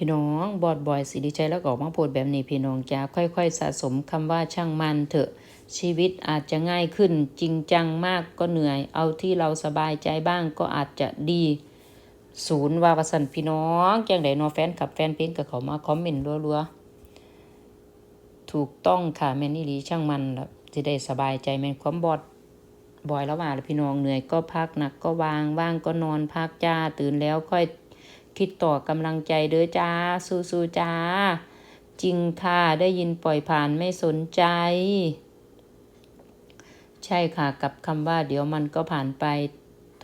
พี่น้องบอดบอยสิริชัยแล้วก็ออกมาพูดแบบนี้พี่น้องจะค่อยๆ สะสมคำว่าช่างมันเถอะชีวิตอาจจะง่ายขึ้นจริงจังมากก็เหนื่อย เอาที่เราสบายใจบ้างก็อาจจะดี ศูนย์วาวสันพี่น้องแจงไดนอแฟนขับแฟนเพลงกับเขามาคอมเมนต์รัวๆถูกต้องค่ะแม่นี่ลีช่างมันละจะได้สบายใจแม่นความบอดบอยแล้วว่าพี่น้องเหนื่อยก็พักหนักก็วางว่างก็นอนพักจ้าตื่นแล้วค่อย คิดต่อกำลังใจเด้อจ้า สู้ๆจ้า จริงค่ะได้ยินปล่อยผ่านไม่สนใจ ใช่ค่ะกับคำว่าเดี๋ยวมันก็ผ่านไป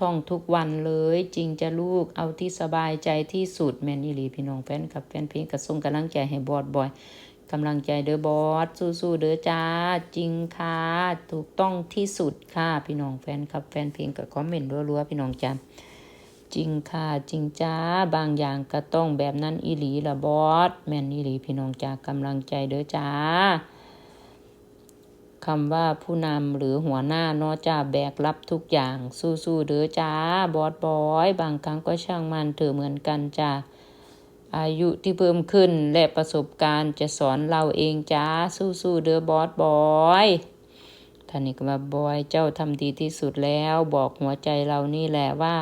ท่องทุกวันเลยจริงจะลูกเอาที่สบายใจที่สุดแม่นอี่ลีพี่น้องแฟนกับแฟนเพลงกระส่งกำลังใจให้บอดบอยกำลังใจเด้อบอสสู้ๆเด้อจ้า จริงค่ะถูกต้องที่สุดค่ะพี่น้องแฟนคลับแฟนเพลงกับคอมเมนต์รัวๆพี่น้องจ้า จริงค่ะจริงจ้าบางอย่างก็ต้องแบบนั้นอีหลีละบอสแม่นอีหลีพี่น้องจ้ากำลังใจเด้อจ้าคำว่าผู้นำหรือหัวหน้าเนอจะแบกรับทุกอย่างสู้ๆเด้อจ้าบอสบอยบางครั้งก็ช่างมันเถอะเหมือนกันจ้าอายุที่เพิ่มขึ้นและประสบการณ์จะสอนเราเองจ้าสู้ๆเด้อบอสบอย ท่านนี้ก็มาบอยเจ้าทำดีที่สุดแล้วบอกหัวใจเรานี่แหละว่า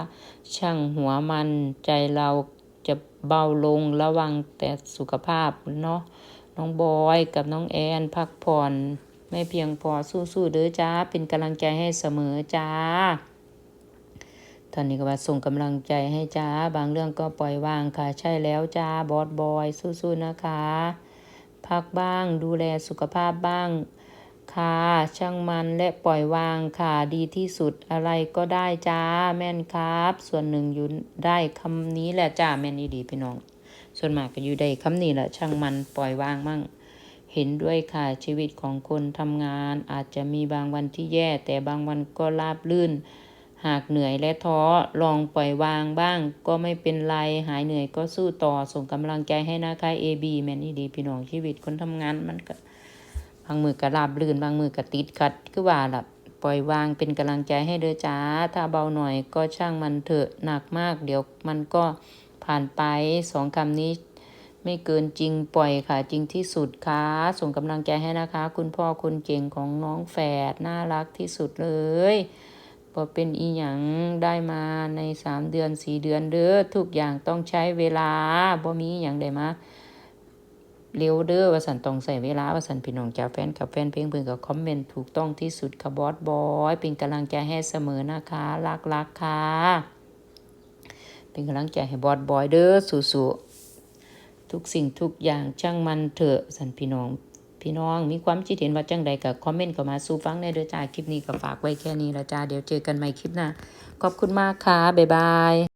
ช่างหัวมันใจเราจะเบาลงระวังแต่สุขภาพเนาะน้องบอยกับน้องแอนพักผ่อน ไม่เพียงพอสู้ๆเด้อจ้าเป็นกำลังใจให้เสมอจ้าท่านนี้ก็ว่าส่งกำลังใจให้จ้า บางเรื่องก็ปล่อยวางค่ะ ใช่แล้วจ้า บอสบอย สู้ๆนะคะ พักบ้างดูแลสุขภาพบ้าง ค่ะ ช่างมันและปล่อยวางค่ะ ดีที่สุดอะไรก็ได้จ้าแม่นครับ ส่วนหนึ่งอยู่ได้คำนี้แหละจ้าแม่นอีดีพี่น้อง ส่วนมากก็อยู่ได้คำนี้แหละช่างมันปล่อยวางมั่ง เห็นด้วยค่ะชีวิตของคนทำงาน อาจจะมีบางวันที่แย่ แต่บางวันก็ราบลื่น หากเหนื่อยและท้อลองปล่อยวางบ้าง ก็ไม่เป็นไรหายเหนื่อยก็สู้ต่อส่งกำลังใจให้นะคะ AB แม่นอีดีพี่น้องชีวิตคนทำงานมันก็ บางมือก็ราบลื่น บางมือก็ติดขัด คือว่าล่ะปล่อยวางเป็นกำลังใจให้เด้อจ้า ถ้าเบาหน่อยก็ช่างมันเถอะหนักมาก เดี๋ยวมันก็ผ่านไปสองคำนี้ ไม่เกินจริงปล่อยค่ะ จริงที่สุดค่ะส่งกำลังใจให้นะคะ คุณพ่อคุณเก่งของน้องแฝดน่ารักที่สุดเลยพอเป็นอีหยังได้มาในสามเดือนสี่เดือนเด้อทุกอย่างต้องใช้เวลาบ่มีอหย่างใดมา เร็วเด้อว่าสันต้องใส่เวลาว่าสันพี่น้องจ้าแฟนกับแฟนเพลงเพิ่อนกับคอมเมนต์ถูกต้องที่สุดค่ะบอสบอยเป็นกำลังใจให้เสมอนะคะรักรักๆค่ะเป็นกำลังใจให้บอสบอยเด้อสู้ๆทุกสิ่งทุกอย่างช่างมันเถอะสันพี่น้องพี่น้องมีความคิดเห็นว่าจังใดกับคอมเมนต์เข้ามาสู่ฟังในเด้อจ้าคลิปนี้ก็ฝากไว้แค่นี้ละจ้าเดี๋ยวเจอกันใหม่คลิปหน้าขอบคุณมากค่ะบ๊ายบาย